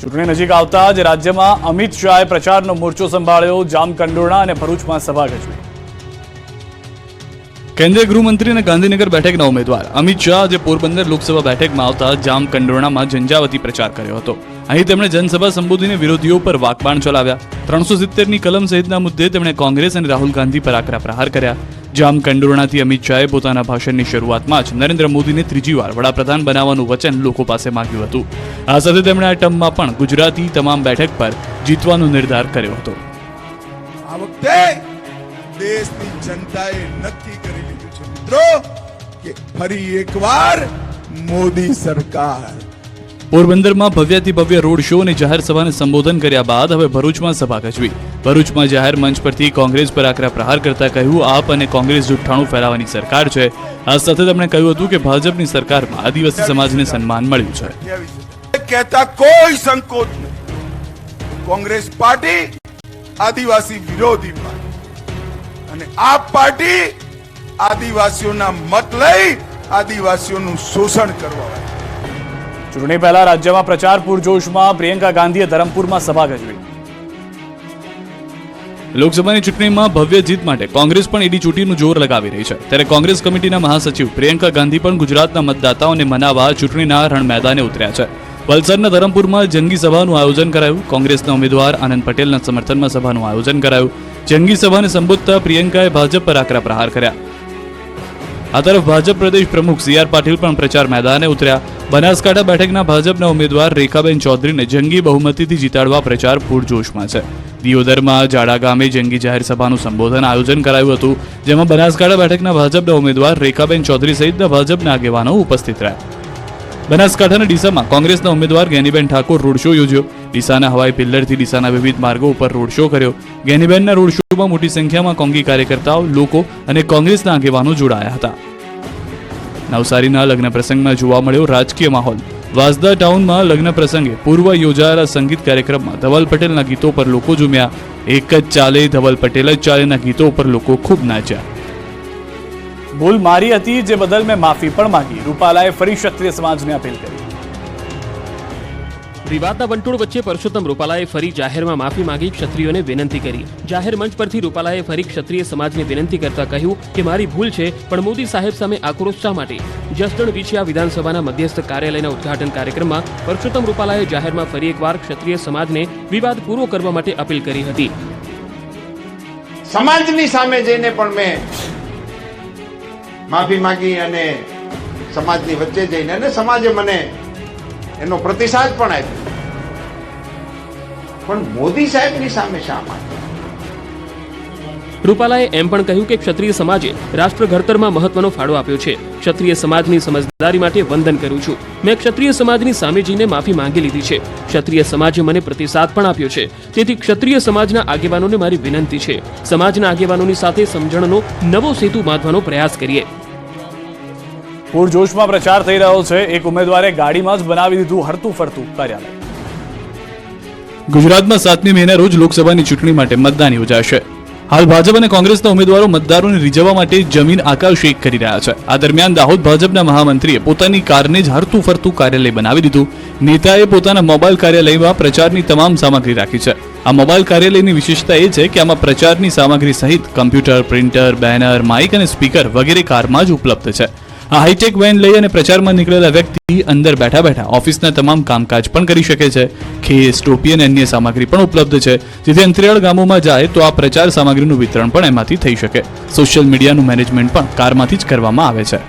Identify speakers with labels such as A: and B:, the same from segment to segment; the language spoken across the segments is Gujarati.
A: ચૂંટણી નજીક આવતા જ રાજ્યમાં અમિત શાહે પ્રચારનો મોરચો સંભાળ્યો જામકંડોરણા અને ભરૂચમાં સભા ગજવી કેન્દ્રીય ગૃહમંત્રી અને ગાંધીનગર બેઠકના ઉમેદવાર અમિત શાહ આજે પોરબંદર લોકસભા બેઠકમાં આવતા જામકંડોરણામાં ઝંઝાવતી પ્રચાર કર્યો હતો. અહીં તેમણે જનસભા સંબોધીને વિરોધીઓ પર વાકબાણ ચલાવ્યા. ત્રણસો સિત્તેરની કલમ સહિતના મુદ્દે તેમણે કોંગ્રેસ અને રાહુલ ગાંધી પર આકરા પ્રહાર કર્યા. જામકંડોરણાથી અમિત શાહે પોતાના ભાષણની શરૂઆતમાં જ નરેન્દ્ર મોદીને ત્રીજી વાર વડાપ્રધાન બનાવવાનું વચન લોકો પાસે માંગ્યું હતું. આ સાથે તેમણે આ ટર્મમાં પણ ગુજરાતી તમામ બેઠક પર જીતવાનો નિર્ધાર કર્યો હતો.
B: આ વખતે દેશની જનતાએ નક્કી કરી લીધું છે મિત્રો કે ફરી એકવાર મોદી સરકાર
A: પોરબંદરમાં ભવ્યાતિ ભવ્ય રોડ શો અને જાહેર સભાને સંબોધન કર્યા બાદ હવે ભરૂચમાં સભા ગજવી. ભરૂચમાં જાહેર મંચ પરથી કોંગ્રેસ પર આકરા પ્રહાર કરતા કહ્યું, આપ અને કોંગ્રેસ જૂઠાણું ફેલાવવાની સરકાર છે. આ સાથે તેમણે કહ્યું હતું કે ભાજપની સરકારમાં આદિવાસી સમાજને સન્માન મળ્યું છે.
B: કહેતા કોઈ સંકોચ નહીં. કોંગ્રેસ પાર્ટી આદિવાસી વિરોધી પાર્ટી. અને આ પાર્ટી આદિવાસીઓના મત લઈ આદિવાસીઓનું શોષણ કરવા
A: ચૂંટણી પહેલા રાજ્યમાં પ્રચાર પૂરજોશમાં પ્રિયંકા ગાંધીએ ધરમપુરમાં સભા ગજવી. લોકસભાની ચૂંટણીમાં ભવ્ય જીત માટે કોંગ્રેસ પણ ઈડી ચૂંટણીનું જોર લગાવી રહી છે. ત્યારે કોંગ્રેસ કમિટીના મહાસચિવ પ્રિયંકા ગાંધી પણ ગુજરાતના મતદાતાઓને મનાવવા ચૂંટણીના રણ મેદાને ઉતર્યા છે. વલસાડના ધરમપુરમાં જંગી સભાનું આયોજન કરાયું. કોંગ્રેસના ઉમેદવાર આનંદ પટેલના સમર્થનમાં સભાનું આયોજન કરાયું. જંગી સભાને સંબોધતા પ્રિયંકાએ ભાજપ પર આકરા પ્રહાર કર્યા. આ તરફ ભાજપ પ્રદેશ પ્રમુખ સી આર પાટીલ પણ પ્રચાર મેદાને ઉતર્યા. બનાસકાંઠા બેઠકના ભાજપના ઉમેદવાર રેખાબેન ચૌધરીને જંગી બહુમતીથી જીતાડવા પ્રચાર પૂરજોશમાં છે. દિયોદરમાં જાડા ગામે જંગી જાહેર સભાનું સંબોધન આયોજન કરાયું હતું, જેમાં બનાસકાંઠા બેઠકના ભાજપના ઉમેદવાર રેખાબેન ચૌધરી સહિતના ભાજપના આગેવાનો ઉપસ્થિત રહ્યા. બનાસકાંઠાના ડીસામાં કોંગ્રેસના ઉમેદવાર જ્ઞાનીબેન ઠાકોર રોડ શો યોજ્યો. ડીસાના હવાઈ પિલ્લરથી ડીસાના વિવિધ માર્ગો ઉપર રોડ શો કર્યો. ગેનીબેનના રોડ શોમાં મોટી સંખ્યામાં કોંગી કાર્યકર્તાઓ, લોકો અને કોંગ્રેસના આગેવાનો જોડાયા હતા. નવસારીના લગ્ન પ્રસંગમાં જોવા મળ્યો રાજકીય માહોલ. વાસદા ટાઉનમાં લગ્ન પ્રસંગે પૂર્વ યોજાયેલા સંગીત કાર્યક્રમમાં ધવલ પટેલના ગીતો પર લોકો ઝૂમ્યા. એક જ ચાલે, ધવલ પટેલ જ ચાલેના ગીતો પર લોકો ખૂબ નાચ્યા. ભૂલ મારી હતી જે બદલ મેં માફી પણ માંગી. રૂપાલાએ ફરી ક્ષત્રિય સમાજને અપીલ કરી.
C: વિવાદના વંટોળ વચ્ચે પરસોત્તમ રૂપાલાએ ફરી જાહેરમાં માફી માંગી ક્ષત્રિયોને વિનંતી કરી. જાહેર મંચ પરથી રૂપાલાએ ફરી ક્ષત્રિય સમાજને વિનંતી કરતા કહ્યું કે મારી ભૂલ છે, પણ મોદી સાહેબ સામે આક્રોશ શા માટે? જસદણ વિછિયા વિધાનસભાના મધ્યસ્થ કાર્યાલયના ઉદ્ઘાટન કાર્યક્રમમાં પરસોત્તમ રૂપાલાએ જાહેરમાં ફરી એકવાર ક્ષત્રિય સમાજને વિવાદ પૂરો કરવા માટે અપીલ કરી હતી.
D: સમાજની સામે જઈને પણ મેં માફી માંગી અને સમાજની વચ્ચે જઈને અને સમાજે મને એનો પ્રતિસાદ પણ આપ્યો. પણ મોદી સાહેબની સામે શા માટે?
C: રૂપાલાએ એમ પણ કહ્યું કે ક્ષત્રિય સમાજે રાષ્ટ્ર ઘડતરમાં મહત્વનો ફાળો આપ્યો છે. ક્ષત્રિય સમાજની સમજદારી માટે વંદન કરું છું. મેં ક્ષત્રિય સમાજની સામે જઈને માફી માંગી લીધી છે. ક્ષત્રિય સમાજે મને પ્રતિસાદ પણ આપ્યો છે. તેથી ક્ષત્રિય સમાજના આગેવાનોને મારી વિનંતી છે. સમાજના આગેવાનોની સાથે સમજણનો નવો સેતુ બાંધવાનો પ્રયાસ કરીએ.
A: પૂરજોશમાં પ્રચાર થઈ રહ્યો છે. એક ઉમેદવારે ગાડીમાં જ બનાવી દીધું હરતું ફરતું કાર્યાલય. ગુજરાતમાં સાતમી મહિના રોજ લોકસભાની ચૂંટણી માટે મતદાન યોજાશે. હાલ ભાજપ અને કોંગ્રેસના ઉમેદવારો મતદારોને રીઝવવા માટે જમીન આકાશ એક કરી રહ્યા છે. આ દરમિયાન દાહોદ ભાજપના મહામંત્રીએ પોતાની કારને જ હરતું ફરતું કાર્યાલય બનાવી દીધું. નેતાએ પોતાના મોબાઈલ કાર્યાલયમાં પ્રચારની તમામ સામગ્રી રાખી છે. આ મોબાઈલ કાર્યાલયની વિશેષતા એ છે કે આમાં પ્રચારની સામગ્રી સહિત કમ્પ્યુટર, પ્રિન્ટર, બેનર, માઇક અને સ્પીકર વગેરે કારમાં જ ઉપલબ્ધ છે. આ હાઈટેક વેન લઈ અને પ્રચારમાં નીકળેલા વ્યક્તિ અંદર બેઠા બેઠા ઓફિસના તમામ કામકાજ પણ કરી શકે છે. ખેસ, ટોપી અને અન્ય સામગ્રી પણ ઉપલબ્ધ છે. જેથી અંતરિયાળ ગામોમાં જાય તો આ પ્રચાર સામગ્રીનું વિતરણ પણ એમાંથી થઈ શકે. સોશિયલ મીડિયાનું મેનેજમેન્ટ પણ કારમાંથી જ કરવામાં આવે છે.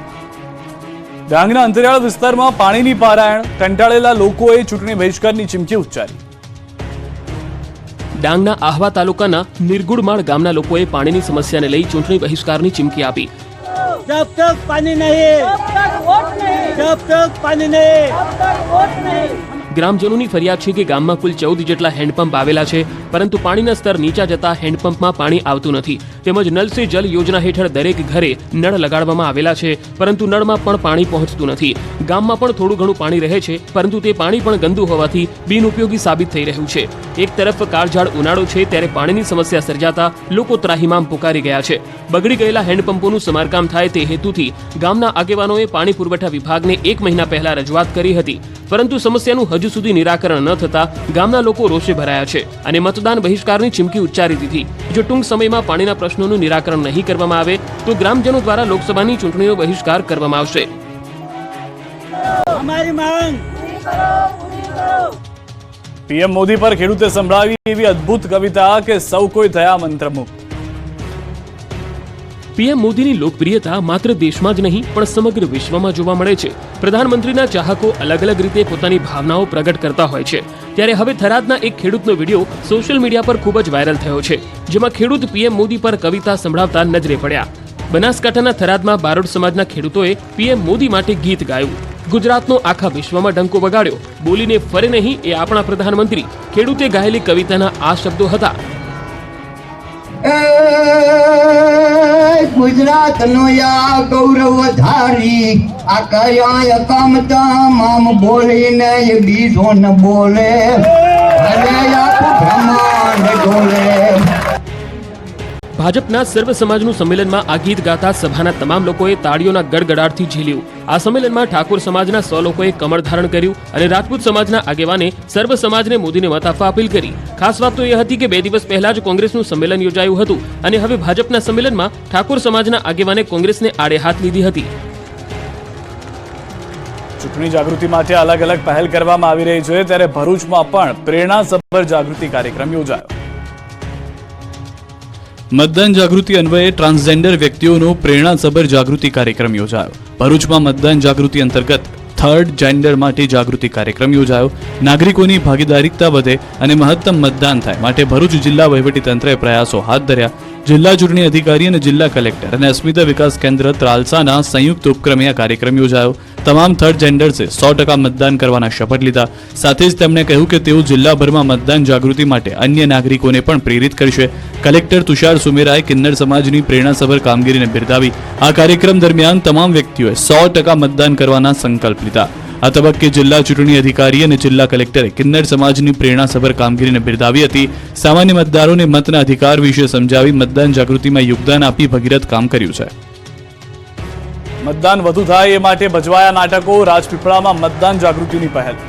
A: ડાંગના અંતરિયાળ વિસ્તારમાં પાણીની પારાયણ કંટાળેલા લોકોએ ચૂંટણી બહિષ્કારની ચીમકી ઉચ્ચારી.
C: ડાંગના આહવા તાલુકાના નિર્ગુડમાળ ગામના લોકોએ પાણીની સમસ્યાને લઈ ચૂંટણી બહિષ્કારની ચીમકી આપી.
E: जब तक पानी नहीं
F: अब तक वोट नहीं
E: जब तक पानी नहीं
F: अब तक वोट नहीं
C: ગ્રામજનોની ફરિયાદ છે કે ગામમાં કુલ ચૌદ જેટલા હેન્ડપંપ આવેલા છે, પરંતુ પાણીના સ્તર નીચા જતા હેન્ડપંપમાં પાણી આવતું નથી. તેમજ નલ સે જલ યોજના હેઠળ દરેક ઘરે નળ લગાડવામાં આવેલા છે, પરંતુ નળમાં પણ પાણી પહોંચતું નથી. ગામમાં પણ થોડું ઘણું પાણી રહે છે, પરંતુ તે પાણી પણ ગંદુ હોવાથી બિનઉપયોગી સાબિત થઈ રહ્યું છે. એક તરફ કાળઝાળ ઉનાળો છે, ત્યારે પાણીની સમસ્યા સર્જાતા લોકો ત્રાહિમામ પુકારી ગયા છે. બગડી ગયેલા હેન્ડપંપોનું સમારકામ થાય તે હેતુથી ગામના આગેવાનોએ પાણી પુરવઠા વિભાગને એક મહિના પહેલા રજૂઆત કરી હતી. પરંતુ સમસ્યાનું હજુ સુધી નિરાકરણ ન થતા ગામના લોકો રોષે ભરાયા છે અને મતદાન બહિષ્કારની ચીમકી ઉચ્ચારી દીધી. જો ટૂંક સમયમાં પાણીના પ્રશ્નોનું નિરાકરણ નહીં કરવામાં આવે તો ગ્રામજનો દ્વારા લોકસભાની ચૂંટણીનો બહિષ્કાર કરવામાં આવશે.
A: પીએમ મોદી પર ખેડૂતે સંભળાવી એવી અદ્ભુત કવિતા કે સૌ કોઈ થયા મંત્રમુક્ત
C: પીએમ મોદીની લોકપ્રિયતા માત્ર દેશમાં જ નહીં, પણ સમગ્ર વિશ્વમાં જોવા મળે છે. પ્રધાનમંત્રીના ચાહકો અલગ અલગ રીતે પોતાની ભાવનાઓ પ્રગટ કરતા હોય છે. ત્યારે હવે થરાદના એક ખેડૂતનો વીડિયો સોશિયલ મીડિયા પર ખૂબ જ વાયરલ થયો છે, જેમાં ખેડૂત પીએમ મોદી પર કવિતા સંભળાવતા નજરે પડ્યા. બનાસકાંઠાના થરાદમાં બારોડ સમાજના ખેડૂતોએ પીએમ મોદી માટે ગીત ગાયું. ગુજરાતનો આખા વિશ્વમાં ડંકો વગાડ્યો. બોલીને ફરે નહીં એ આપણા પ્રધાનમંત્રી. ખેડૂતે ગાયેલી કવિતાના આ શબ્દો હતા
G: એ ગુજરાત નો યા ગૌરવ ધારી આ કયા કામ મામ બોલીને બીજો ન બોલે. ભલે આખું બ્રહ્માંડ
C: ભાજપના સર્વ સમાજનું સંમેલનમાં આ ગીત ગાતા સભાના તમામ લોકોએ તાળીઓના ગડગડાટથી ઝીલ્યું. આ સંમેલનમાં ઠાકોર સમાજના સો લોકોએ કમળ ધારણ કર્યું અને રાજપૂત સમાજના આગેવાને સર્વ સમાજને મોદીને મત આપવા અપીલ કરી. ખાસ વાત તો એ હતી કે બે દિવસ પહેલા જ કોંગ્રેસનું સંમેલન યોજાયું હતું અને હવે ભાજપના સંમેલનમાં ઠાકોર સમાજના આગેવાને કોંગ્રેસને આડે હાથ લીધી હતી.
A: ચૂંટણી જાગૃતિ માટે અલગ અલગ પહેલ કરવામાં આવી રહી છે. ત્યારે ભરૂચમાં પણ પ્રેરણાસભર જાગૃતિ કાર્યક્રમ યોજાયો. મતદાન જાગૃતિ અન્વયે ટ્રાન્સજેન્ડર વ્યક્તિઓનો પ્રેરણાસભર જાગૃતિ કાર્યક્રમ યોજાયો. ભરૂચમાં મતદાન જાગૃતિ અંતર્ગત થર્ડ જેન્ડર માટે જાગૃતિ કાર્યક્રમ યોજાયો. નાગરિકોની ભાગીદારીતા વધે અને મહત્તમ મતદાન થાય માટે ભરૂચ જિલ્લા વહીવટીતંત્રએ પ્રયાસો હાથ ધર્યા. જિલ્લા ચૂંટણી અધિકારી અને જિલ્લા કલેક્ટર અને અસ્મિતા વિકાસ કેન્દ્ર ત્રાલસાના સંયુક્ત ઉપક્રમે આ કાર્યક્રમ યોજાયો. તમામ થર્ડ જેન્ડર્સે સો ટકા મતદાન કરવાના શપથ લીધા. સાથે જ તેમણે કહ્યું કે તેઓ જિલ્લાભરમાં મતદાન જાગૃતિ માટે અન્ય નાગરિકોને પણ પ્રેરિત કરશે. કલેક્ટર તુષાર સુમેરાએ કિન્નર સમાજની પ્રેરણાસભર કામગીરીને બિરદાવી. આ કાર્યક્રમ દરમિયાન તમામ વ્યક્તિઓએ સો ટકા મતદાન કરવાના સંકલ્પ લીધા. આ તબક્કે જિલ્લા ચૂંટણી અધિકારી અને જિલ્લા કલેક્ટરે કિન્નર સમાજની પ્રેરણાસભર કામગીરીને બિરદાવી હતી. સામાન્ય મતદારોને મતના અધિકાર વિશે સમજાવી મતદાન જાગૃતિમાં યોગદાન આપી ભગીરથ કામ કર્યું છે. મતદાન વધુ થાય એ માટે ભજવાયા નાટકો રાજપીપળામાં મતદાન જાગૃતિની પહેલ.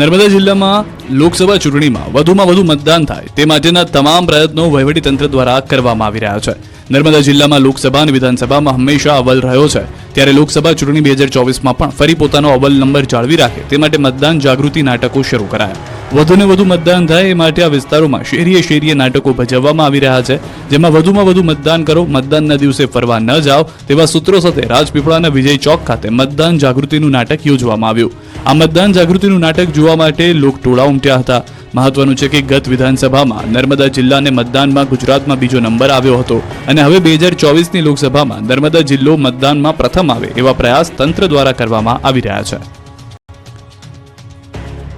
A: નર્મદા જિલ્લામાં લોકસભા ચૂંટણીમાં વધુમાં વધુ મતદાન થાય તે માટેના તમામ પ્રયત્નો વહીવટીતંત્ર દ્વારા કરવામાં આવી રહ્યા છે. નર્મદા જિલ્લામાં લોકસભા અને વિધાનસભામાં હંમેશા અવ્વલ રહ્યો છે. ત્યારે લોકસભા ચૂંટણી બે હજાર ચોવીસમાં પણ ફરી પોતાનો અવ્વલ નંબર જાળવી રાખે તે માટે મતદાન જાગૃતિ નાટકો શરૂ કરાયા. વધુને વધુ મતદાન થાય એ માટે આ વિસ્તારોમાં શેરીએ શેરીએ નાટકો ભજવવામાં આવી રહ્યા છે. જેમાં વધુમાં વધુ મતદાન કરો, મતદાનના દિવસે ફરવા ન જાઓ તેવા સૂત્રો સાથે રાજપીપળાના વિજય ચોક ખાતે મતદાન જાગૃતિનું નાટક યોજવામાં આવ્યું. આ મતદાન જાગૃતિનું નાટક જોવા માટે લોકટોળા ઉમટ્યા હતા. મહત્વનું છે કે ગત વિધાનસભામાં નર્મદા જિલ્લાને મતદાનમાં ગુજરાતમાં બીજો નંબર આવ્યો હતો અને હવે બે હજાર ચોવીસની લોકસભામાં નર્મદા જિલ્લો મતદાનમાં પ્રથમ આવે એવા પ્રયાસ તંત્ર દ્વારા કરવામાં આવી રહ્યા છે.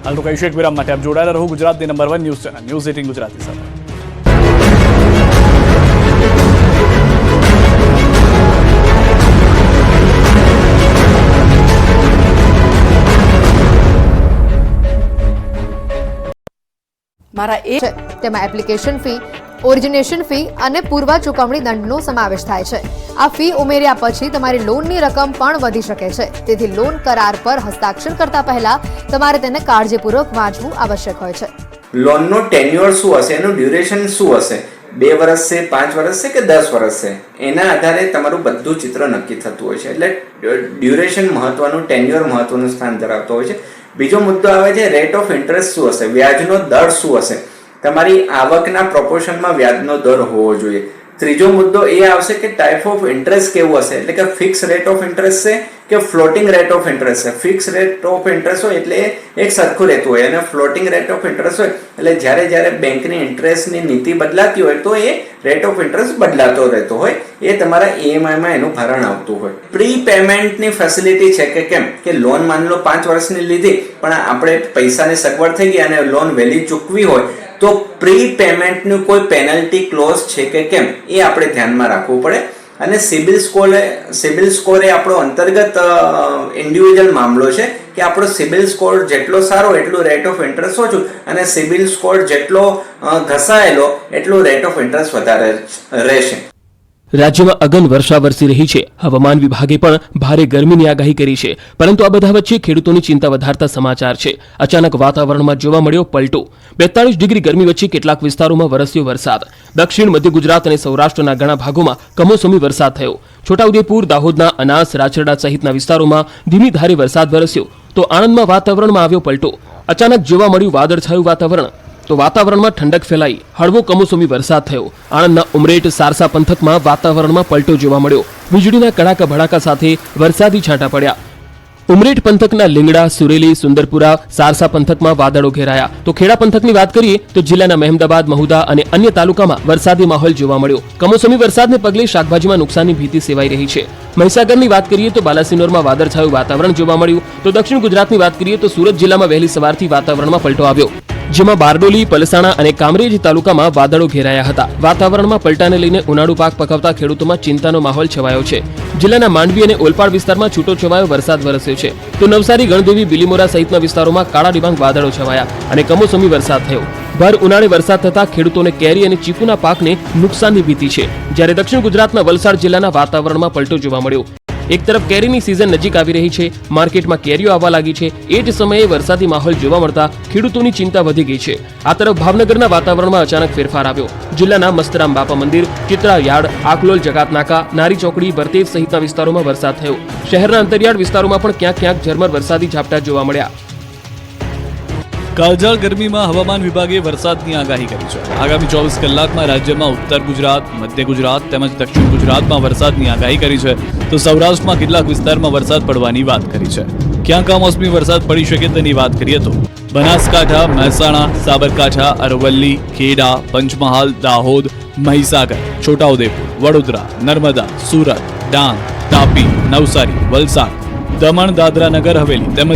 A: હાલ તો કહીશું એક વિરામ માટે આપ જોડાયેલા રહો ગુજરાતની number one news channel news eighteen Gujarati સાથે.
H: મારા એ
I: તેમાં એપ્લિકેશન ફી ઓરિજિનેશન ફી અને પૂર્વ ચૂકવણી દંડનો સમાવેશ થાય છે. આ ફી ઉમેર્યા પછી તમારી લોનની રકમ પણ વધી શકે છે. તેથી લોન કરાર પર હસ્તાક્ષર કરતા પહેલા તમારે તેને કાળજીપૂર્વક વાંચવું આવશ્યક હોય છે.
J: લોનનો ટેન્યુઅર શું હશે? એનું ડ્યુરેશન શું હશે? બે વર્ષ છે, પાંચ વર્ષ છે કે દસ વર્ષ છે? એના આધારે તમારું બધું ચિત્ર નક્કી થતું હોય છે. એટલે ડ્યુરેશન મહત્વનું ટેન્યુઅર મહત્વનું સ્થાન ધરાવતો હોય છે. બીજો મુદ્દો આવે છે રેટ ઓફ ઇન્ટરેસ્ટ શું હશે? વ્યાજનો દર શું હશે? તમારી આવકના પ્રોપોર્શનમાં વ્યાજનો દર હોવો જોઈએ. ત્રીજો મુદ્દો એ આવશે કે ટાઈપ ઓફ ઇન્ટરેસ્ટ કેવું હશે? એટલે કે ફિક્સ રેટ ઓફ ઇન્ટરેસ્ટ છે કે ફ્લોટિંગ રેટ ઓફ ઇન્ટરેસ્ટ છે. ફિક્સ રેટ ઓફ ઇન્ટરેસ્ટ હોય એટલે એક સરખું રહેતું હોય. અને ફ્લોટિંગ રેટ ઓફ ઇન્ટરેસ્ટ હોય એટલે જ્યારે જ્યારે બેંકની ઇન્ટરેસ્ટની નીતિ બદલાતી હોય તો એ રેટ ઓફ ઇન્ટરેસ્ટ બદલાતો રહેતો હોય. એ તમારા ઈએમઆઈમાં એનું ભારણ આવતું હોય. પ્રી પેમેન્ટની ફેસિલિટી છે કે કેમ? કે લોન માની લો પાંચ વર્ષની લીધી, પણ આપણે પૈસાની સગવડ થઈ ગઈ અને લોન વહેલી ચૂકવી હોય, તો પ્રી પેમેન્ટનું કોઈ પેનલ્ટી ક્લોઝ છે કે કેમ? એ આપણે ધ્યાનમાં રાખવું પડે. અને સિબિલ સ્કોરે સિબિલ સ્કોર એ આપણો અંતર્ગત ઇન્ડિવિજ્યુઅલ મામલો છે કે આપણો સિબિલ સ્કોર જેટલો સારો એટલું રેટ ઓફ ઇન્ટરેસ્ટ ઓછું અને સિબિલ સ્કોર જેટલો ઘસાયેલો એટલું રેટ ઓફ ઇન્ટરેસ્ટ વધારે રહેશે.
C: રાજ્યમાં અગન વર્ષા વરસી રહી છે. હવામાન વિભાગે પણ ભારે ગરમીની આગાહી કરી છે. પરંતુ આ બધા વચ્ચે ખેડૂતોની ચિંતા વધારતા સમાચાર છે. અચાનક વાતાવરણમાં જોવા મળ્યો પલટો. બેતાળીસ ડિગ્રી ગરમી વચ્ચે કેટલાક વિસ્તારોમાં વરસ્યો વરસાદ. દક્ષિણ, મધ્ય ગુજરાત અને સૌરાષ્ટ્રના ઘણા ભાગોમાં કમોસમી વરસાદ થયો. છોટાઉદેપુર, દાહોદના અનાસ રાછરડા સહિતના વિસ્તારોમાં ધીમી ધારે વરસાદ વરસ્યો. તો આણંદમાં વાતાવરણમાં આવ્યો પલટો. અચાનક જોવા મળ્યું વાદળછાયું વાતાવરણ. તો વાતાવરણમાં ઠંડક ફેલાઈ, હળવો કમોસમી વરસાદ થયો. આણંદના ઉમરેટ સારસા પંથકમાં વાતાવરણમાં પલટો જોવા મળ્યો. વીજળીના કડાકા ભડાકા સાથે વરસાદી છાંટા પડ્યા. ઉમરેઠ પંથકના લીંગડા, સુરેલી, સુંદરપુરા સારસા પંથકમાં વાદળો ઘેરાયા. તો ખેડા પંથકની વાત કરીએ, તો જિલ્લાના મહેમદાબાદ, મહુદા અને અન્ય તાલુકામાં વરસાદી માહોલ જોવા મળ્યો. કમોસમી વરસાદને પગલે શાકભાજીમાં નુકસાનની ભીતિ સેવાઈ રહી છે. મહીસાગરની વાત કરીએ, તો બાલાસિનોરમાં વાદળછાયું વાતાવરણ જોવા મળ્યું. તો દક્ષિણ ગુજરાતની વાત કરીએ, તો સુરત જિલ્લામાં વહેલી સવારથી વાતાવરણમાં પલટો આવ્યો. જેમાં બારડોલી, પલસાણા અને કામરેજ તાલુકામાં વાદળો ઘેરાયા હતા. વાતાવરણમાં પલટાને લઈને ઉનાળુ પાક પકવતા ખેડૂતોમાં ચિંતાનો માહોલ છવાયો છે. જિલ્લાના માંડવી અને ઓલપાડ વિસ્તારમાં છૂટો છવાયો વરસાદ વરસ્યો છે. તો નવસારી, ગણદેવી, બિલીમોરા સહિતના વિસ્તારોમાં કાળા ડિબાંગ વાદળો છવાયા અને કમોસમી વરસાદ થયો. ભર ઉનાળે વરસાદ થતા ખેડૂતોને કેરી અને ચીકુના પાકને નુકસાનની ભીતિ છે. જ્યારે દક્ષિણ ગુજરાતના વલસાડ જિલ્લાના વાતાવરણમાં પલટો જોવા મળ્યો. એક તરફ કેરીની સિઝન નજીક આવી રહી છે, માર્કેટમાં કેરીઓ આવવા લાગી છે, એ જ સમયે વરસાદી માહોલ જોવા મળતા ખેડૂતોની ચિંતા વધી ગઈ છે. આ તરફ ભાવનગરના વાતાવરણમાં અચાનક ફેરફાર આવ્યો. જિલ્લાના મસ્તરામ બાપા મંદિર, ચિત્રા યાર્ડ, આકલોલ જકાત નાકા નારી ચોકડી, બરતેજ સહિતના વિસ્તારોમાં વરસાદ થયો. શહેરના અંતરિયાળ વિસ્તારોમાં પણ ક્યાંક ક્યાંક ઝરમર વરસાદી ઝાપટા જોવા મળ્યા.
A: કાળઝાળ ગરમીમાં હવામાન વિભાગે વરસાદની આગાહી કરી છે. આગામી ચોવીસ કલાકમાં રાજ્યમાં ઉત્તર ગુજરાત, મધ્ય ગુજરાત તેમજ દક્ષિણ ગુજરાતમાં વરસાદની આગાહી કરી છે. તો સૌરાષ્ટ્રમાં કેટલાક વિસ્તારમાં વરસાદ પડવાની વાત કરી છે. ક્યાં કમોસમી વરસાદ પડી શકે તેની વાત કરીએ તો બનાસકાંઠા, મહેસાણા, સાબરકાંઠા, અરવલ્લી, ખેડા, પંચમહાલ, દાહોદ, મહીસાગર, છોટાઉદેપુર, વડોદરા, નર્મદા, સુરત, ડાંગ, તાપી, નવસારી, વલસાડ, દમણ, દાદરા નગર, હવેલી તેમજ